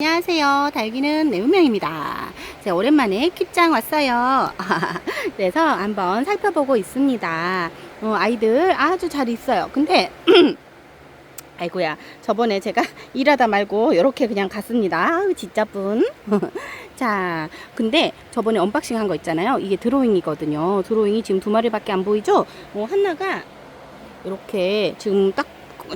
안녕하세요. 달기는 내운명입니다. 제가 오랜만에 킵장 왔어요. 그래서 한번 살펴보고 있습니다. 어, 아이들 아주 잘 있어요. 근데 아이고야 저번에 제가 일하다 말고 이렇게 그냥 갔습니다. 진짜분. 자 근데 저번에 언박싱 한 거 있잖아요. 이게 드로잉이거든요. 드로잉이 지금 두 마리밖에 안 보이죠? 어, 하나가 이렇게 지금 딱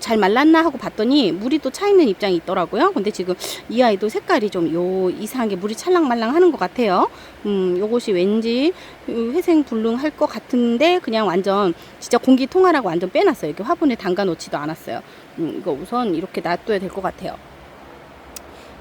잘 말랐나 하고 봤더니 물이 또 차 있는 입장이 있더라고요. 근데 지금 이 아이도 색깔이 좀 요 이상하게 물이 찰랑말랑 하는 것 같아요. 음, 요것이 왠지 회생 불능할 것 같은데 그냥 완전 진짜 공기 통하라고 완전 빼놨어요. 이렇게 화분에 담가 놓지도 않았어요. 음, 이거 우선 이렇게 놔둬야 될 것 같아요.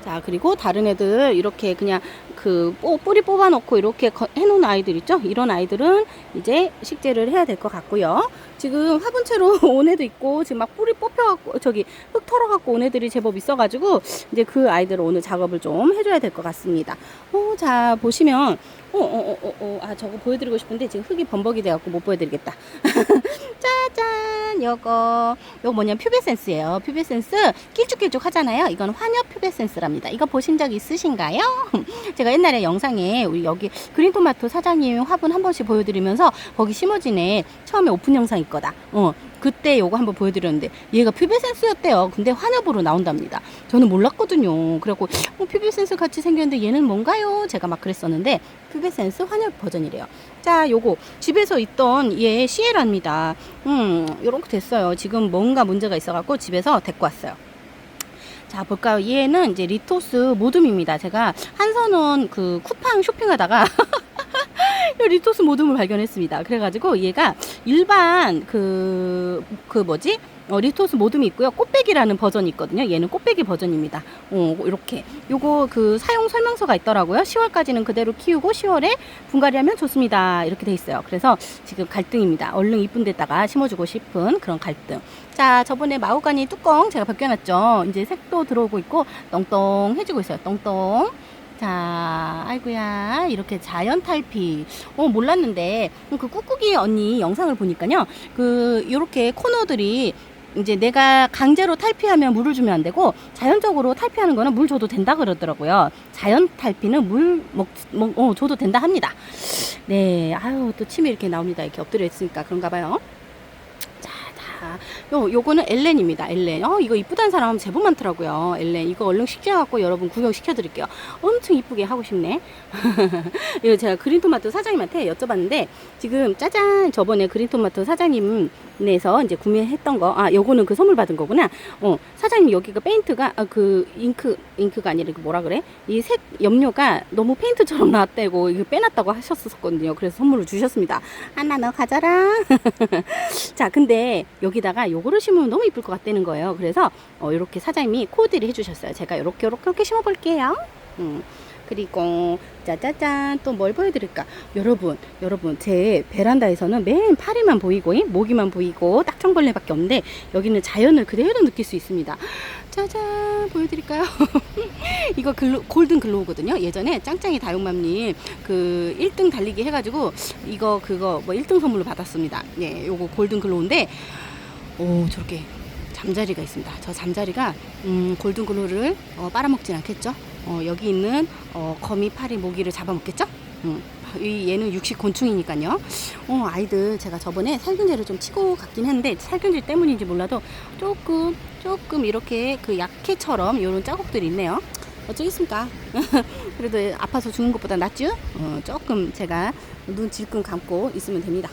자, 그리고 다른 애들 이렇게 그냥 그 뽀- 뿌리 뽑아놓고 이렇게 거- 해놓은 아이들 있죠? 이런 아이들은 이제 식재를 해야 될 것 같고요. 지금 화분 채로 온 애도 있고 지금 막 뿌리 뽑혀갖고 저기 흙 털어갖고 온 애들이 제법 있어가지고 이제 그 아이들을 오늘 작업을 좀 해줘야 될 것 같습니다. 어, 자 보시면 어, 어, 어, 어, 어, 아 저거 보여드리고 싶은데 지금 흙이 범벅이 돼갖고 못 보여드리겠다. 짜잔, 요거 요거 뭐냐면 퓨베센스예요. 퓨베센스 길쭉길쭉 하잖아요. 이건 환엽 퓨베센스랍니다. 이거 보신 적 있으신가요? 제가 옛날에 영상에 우리 여기 그린토마토 사장님 화분 한 번씩 보여드리면서 거기 심어진 애 처음에 오픈 영상 있거다. 어, 그때 요거 한번 보여드렸는데 얘가 퓨베센스였대요. 근데 환엽으로 나온답니다. 저는 몰랐거든요. 그래갖고 어, 퓨베센스 같이 생겼는데 얘는 뭔가요? 제가 막 그랬었는데 퓨베센스 환엽 버전이래요. 자, 요거 집에서 있던 얘 시에라입니다. 음, 요렇게 됐어요. 지금 뭔가 문제가 있어갖고 집에서 데리고 왔어요. 자, 볼까요? 얘는 이제 리토스 모둠입니다. 제가 한선원 그 쿠팡 쇼핑하다가 이 리토스 모둠을 발견했습니다. 그래가지고 얘가 일반 그, 그 뭐지? 어, 리토스 모둠이 있고요. 꽃배기라는 버전이 있거든요. 얘는 꽃배기 버전입니다. 어, 이렇게. 요거 그 사용 설명서가 있더라고요. 10월까지는 그대로 키우고 10월에 분갈이하면 좋습니다. 이렇게 돼 있어요. 그래서 지금 갈등입니다. 얼른 이쁜 데다가 심어주고 싶은 그런 갈등. 자, 저번에 마우가니 뚜껑 제가 벗겨놨죠. 이제 색도 들어오고 있고 똥똥해지고 있어요. 똥똥. 자, 아이고야, 이렇게 자연 탈피. 어, 몰랐는데, 그 꾹꾹이 언니 영상을 보니까요, 그, 요렇게 코너들이 이제 내가 강제로 탈피하면 물을 주면 안 되고, 자연적으로 탈피하는 거는 물 줘도 된다 그러더라고요. 자연 탈피는 물 먹, 먹 어, 줘도 된다 합니다. 네, 아유, 또 침이 이렇게 나옵니다. 이렇게 엎드려 있으니까 그런가 봐요. 자, 자, 요, 요거는 엘렌입니다. 엘렌. 어, 이거 이쁘다는 사람 제법 많더라고요. 엘렌. 이거 얼른 시켜갖고 여러분 구경시켜 드릴게요. 엄청 이쁘게 하고 싶네. 이거 제가 그린토마토 사장님한테 여쭤봤는데, 지금 짜잔! 저번에 그린토마토 사장님에서 이제 구매했던 거, 아, 요거는 그 선물 받은 거구나. 어, 사장님 여기가 페인트가, 아, 그 잉크, 잉크가 아니라 그 뭐라 그래? 이 색 염료가 너무 페인트처럼 나왔다고 이거 빼놨다고 하셨었거든요. 그래서 선물을 주셨습니다. 하나 너 가져라. 자, 근데 여기다가 요거를 심으면 너무 이쁠 것 같다는 거예요. 그래서 어, 이렇게 사장님이 코디를 해주셨어요. 제가 이렇게 이렇게 이렇게 심어볼게요. 음. 그리고 짜자잔 또 뭘 보여드릴까? 여러분 여러분 제 베란다에서는 맨 파리만 보이고 이, 모기만 보이고 딱정벌레밖에 없는데 여기는 자연을 그대로 느낄 수 있습니다. 짜잔 보여드릴까요? 이거 글로, 골든 글로우거든요. 예전에 짱짱이 다육맘님 그 1등 달리기 해가지고 이거 그거 뭐 1등 선물로 받았습니다. 네 요거 골든 글로우인데 오 저렇게 잠자리가 있습니다. 저 잠자리가 음, 골든 글로우를 어, 빨아먹진 않겠죠? 어, 여기 있는 어, 거미, 파리, 모기를 잡아먹겠죠? 음, 이 얘는 육식 곤충이니까요. 어, 아이들 제가 저번에 살균제를 좀 치고 갔긴 했는데 살균제 때문인지 몰라도 조금 조금 이렇게 그 약해처럼 이런 자국들이 있네요. 어쩌겠습니까? 그래도 아파서 죽는 것보다 낫죠? 어, 조금 제가 눈 질끈 감고 있으면 됩니다.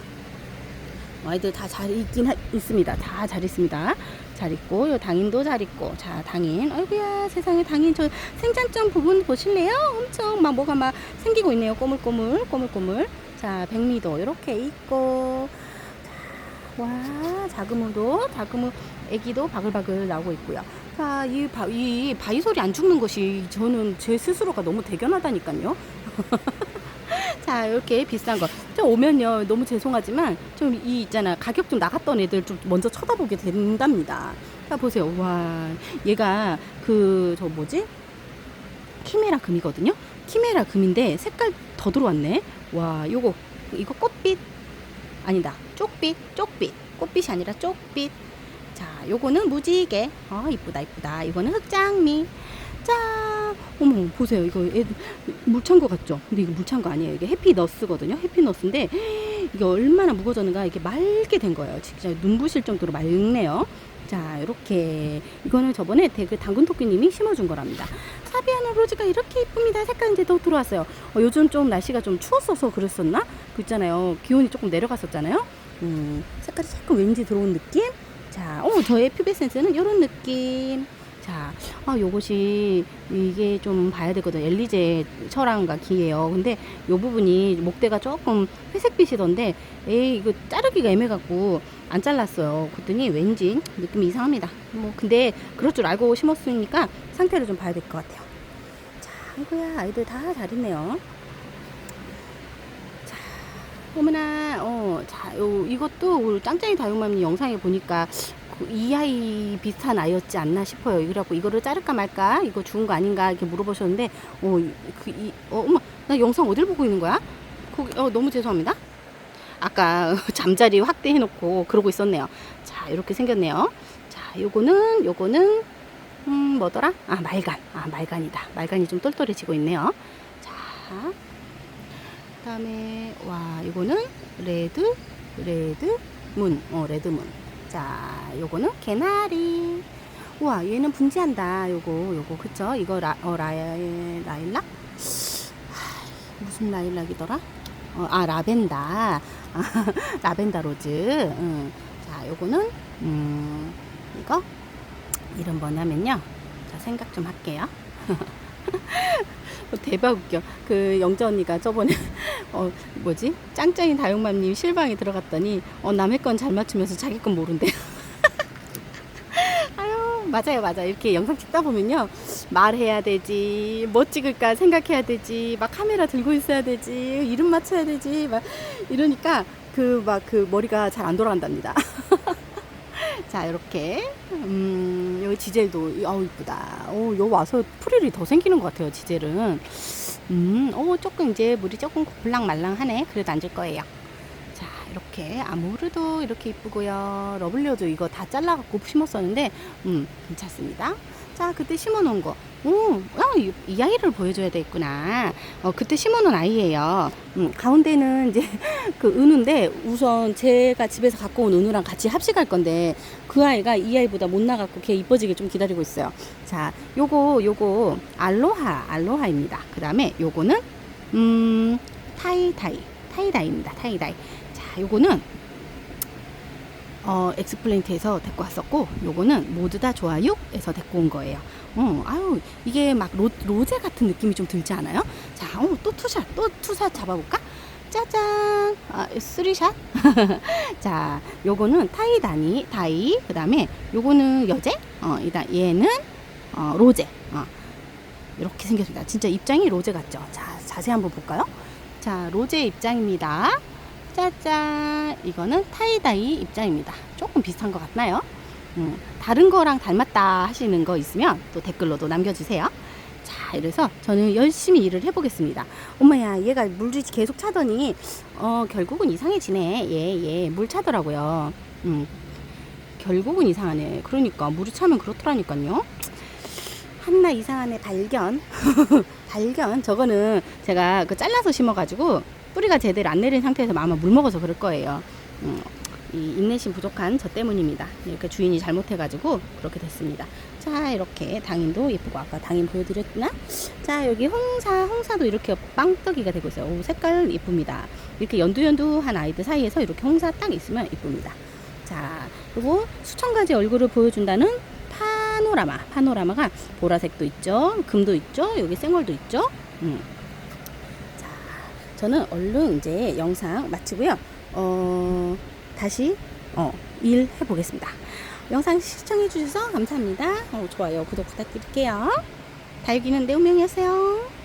아이들 다 잘 있긴 하, 있습니다. 다 잘 있습니다. 잘 있고, 요 당인도 잘 있고. 자, 당인. 아이고야, 세상에 당인 저 생장점 부분 보실래요? 엄청 막 뭐가 막 생기고 있네요. 꼬물꼬물, 꼬물꼬물. 자, 백미도 이렇게 있고. 자, 와, 자그무도, 자그무 애기도 바글바글 나오고 있고요. 자, 이, 바, 이 바이솔이 안 죽는 것이 저는 제 스스로가 너무 대견하다니까요. 자, 이렇게 비싼 거. 좀 오면요. 너무 죄송하지만 좀 이 있잖아. 가격 좀 나갔던 애들 좀 먼저 쳐다보게 된답니다. 자, 보세요. 와, 얘가 그, 저 뭐지? 키메라 금이거든요. 키메라 금인데 색깔 더 들어왔네. 와, 요거, 이거 꽃빛. 아니다. 쪽빛, 쪽빛. 꽃빛이 아니라 쪽빛. 자, 요거는 무지개. 아, 이쁘다, 이쁘다. 이거는 흑장미. 짠! 어머 보세요 이거 애, 물찬 거 같죠? 근데 이거 물찬 거 아니에요. 이게 해피너스거든요. 해피너스인데 이게 얼마나 무거워졌는가 이게 맑게 된 거예요. 진짜 눈부실 정도로 맑네요. 자 이렇게 이거는 저번에 대그 당근 토끼님이 심어준 거랍니다. 사비아노 로즈가 이렇게 이쁩니다. 색깔 이제 더 들어왔어요. 어, 요즘 좀 날씨가 좀 추웠어서 그랬었나? 그 있잖아요. 기온이 조금 내려갔었잖아요. 음, 색깔이 조금 왠지 들어온 느낌? 자, 어, 저의 퓨베 센스는 이런 느낌. 자, 아, 요것이 이게 좀 봐야 되거든. 엘리제 철왕과 기예요. 근데 요 부분이 목대가 조금 회색빛이던데, 에이, 이거 자르기가 애매갖고 안 잘랐어요. 그랬더니 왠지 느낌이 이상합니다. 뭐, 근데 그럴 줄 알고 심었으니까 상태를 좀 봐야 될 것 같아요. 자, 아이고야, 아이들 다 잘 있네요. 자, 어머나, 어, 자, 요, 이것도 짱짱이 다육맘님 영상에 보니까 그 이 아이 비슷한 아이였지 않나 싶어요. 그래갖고 이거를 자를까 말까, 이거 죽은 거 아닌가 이렇게 물어보셨는데, 어, 이- 그, 이, 어, 어머, 나 영상 어딜 보고 있는 거야? 거기, 어, 너무 죄송합니다. 아까 잠자리 확대해놓고 그러고 있었네요. 자, 이렇게 생겼네요. 자, 요거는, 요거는, 음, 뭐더라? 아, 말간. 아, 말간이다. 말간이 좀 똘똘해지고 있네요. 자, 그 다음에, 와, 이거는 레드, 레드, 문. 어, 레드 문. 자, 요거는 개나리. 우와, 얘는 분지한다. 요거, 요거, 그쵸? 이거 라, 어, 라, 라일락? 하, 무슨 라일락이더라? 어, 아, 라벤더. 아, 라벤더 로즈. 응. 자, 요거는, 음, 이거? 이름 뭐냐면요. 자, 생각 좀 할게요. 어, 대박 웃겨. 그 영자 언니가 저번에 어 뭐지 짱짱이 다육맘님 실방에 들어갔더니 어 남의 건 잘 맞추면서 자기 건 모른대. 아유 맞아요 맞아요 이렇게 영상 찍다 보면요 말해야 되지 뭐 찍을까 생각해야 되지 막 카메라 들고 있어야 되지 이름 맞춰야 되지 막 이러니까 그 막 그 머리가 잘 안 돌아간답니다. 자 이렇게 음 여기 지젤도 아우 이쁘다. 오요 와서 프릴이 더 생기는 것 같아요 지젤은. 음 오 조금 이제 물이 조금 굴랑 말랑하네. 그래도 앉을 거예요. 자 이렇게 아모르도 이렇게 이쁘고요. 러블리오도 이거 다 잘라갖고 심었었는데 음 괜찮습니다. 자 그때 심어놓은 거. 오, 아, 이, 이 아이를 보여줘야 되겠구나. 어, 그때 심어놓은 아이예요. 음, 가운데는 이제 그 은우인데 우선 제가 집에서 갖고 온 은우랑 같이 합식할 건데 그 아이가 이 아이보다 못 나갔고 걔 이뻐지길 좀 기다리고 있어요. 자, 요거 요거 알로하 알로하입니다. 그 다음에 요거는 음 타이다이 타이다이입니다. 타이다이. 자, 요거는 어, 엑스플레인트에서 데리고 왔었고, 요거는 모두 다 좋아요에서 데리고 온 거예요. 어, 아유, 이게 막 로, 로제 같은 느낌이 좀 들지 않아요? 자, 어, 또 투샷, 또 투샷 잡아볼까? 짜잔! 아, 쓰리샷? 자, 요거는 타이다니, 다이, 그 다음에 요거는 여제, 어, 이다, 얘는, 어, 로제, 어, 이렇게 생겼습니다. 진짜 입장이 로제 같죠? 자, 자세히 한번 볼까요? 자, 로제 입장입니다. 짜잔! 이거는 타이다이 입장입니다. 조금 비슷한 것 같나요? 음, 다른 거랑 닮았다 하시는 거 있으면 또 댓글로도 남겨주세요. 자, 이래서 저는 열심히 일을 해보겠습니다. 엄마야, 얘가 물이 계속 차더니, 어, 결국은 이상해지네. 얘, 얘, 물 차더라고요. 음, 결국은 이상하네. 그러니까, 물이 차면 그렇더라니까요. 한나 이상한 애 발견. 발견. 저거는 제가 그 잘라서 심어가지고, 뿌리가 제대로 안 내린 상태에서 아마 물 먹어서 그럴 거예요. 음, 이 인내심 부족한 저 때문입니다. 이렇게 주인이 잘못해가지고 그렇게 됐습니다. 자 이렇게 당인도 예쁘고 아까 당인 보여드렸나? 자 여기 홍사 홍사도 이렇게 빵떡이가 되고 있어요. 오, 색깔 예쁩니다. 이렇게 연두연두한 아이들 사이에서 이렇게 홍사 딱 있으면 예쁩니다. 자 그리고 수천 가지 얼굴을 보여준다는 파노라마 파노라마가 보라색도 있죠, 금도 있죠, 여기 생얼도 있죠. 음. 자 저는 얼른 이제 영상 마치고요. 어. 다시 어, 일 해보겠습니다. 영상 시청해주셔서 감사합니다. 어, 좋아요, 구독 부탁드릴게요. 다육이는 내운명이었어요.